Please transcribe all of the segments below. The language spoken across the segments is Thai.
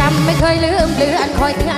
จำไม่เคยลืมเลือนคอยเตือน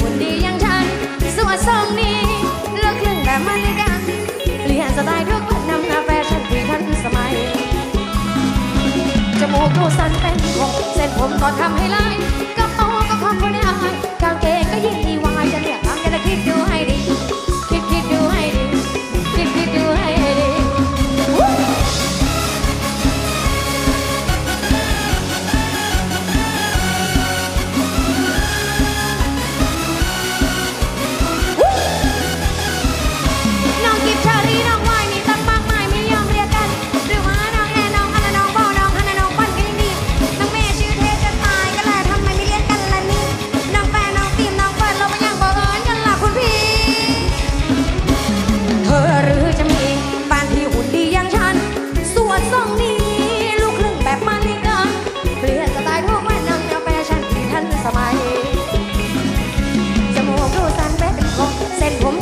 หุ่นดีอย่างฉันสวยทรงนี้เลือกเครื่องแบบมันกันเปลี่ยนสไตล์ทุกวันนำหน้าแฟชั่นที่ทันสมัยจมูกดูสั้นเป็นผมเส้นผมก็ทำให้ลาย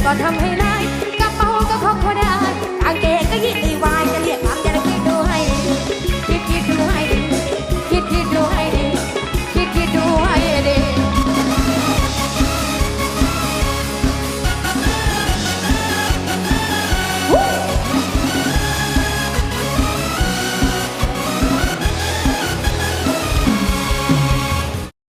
ก็ทำให้ได้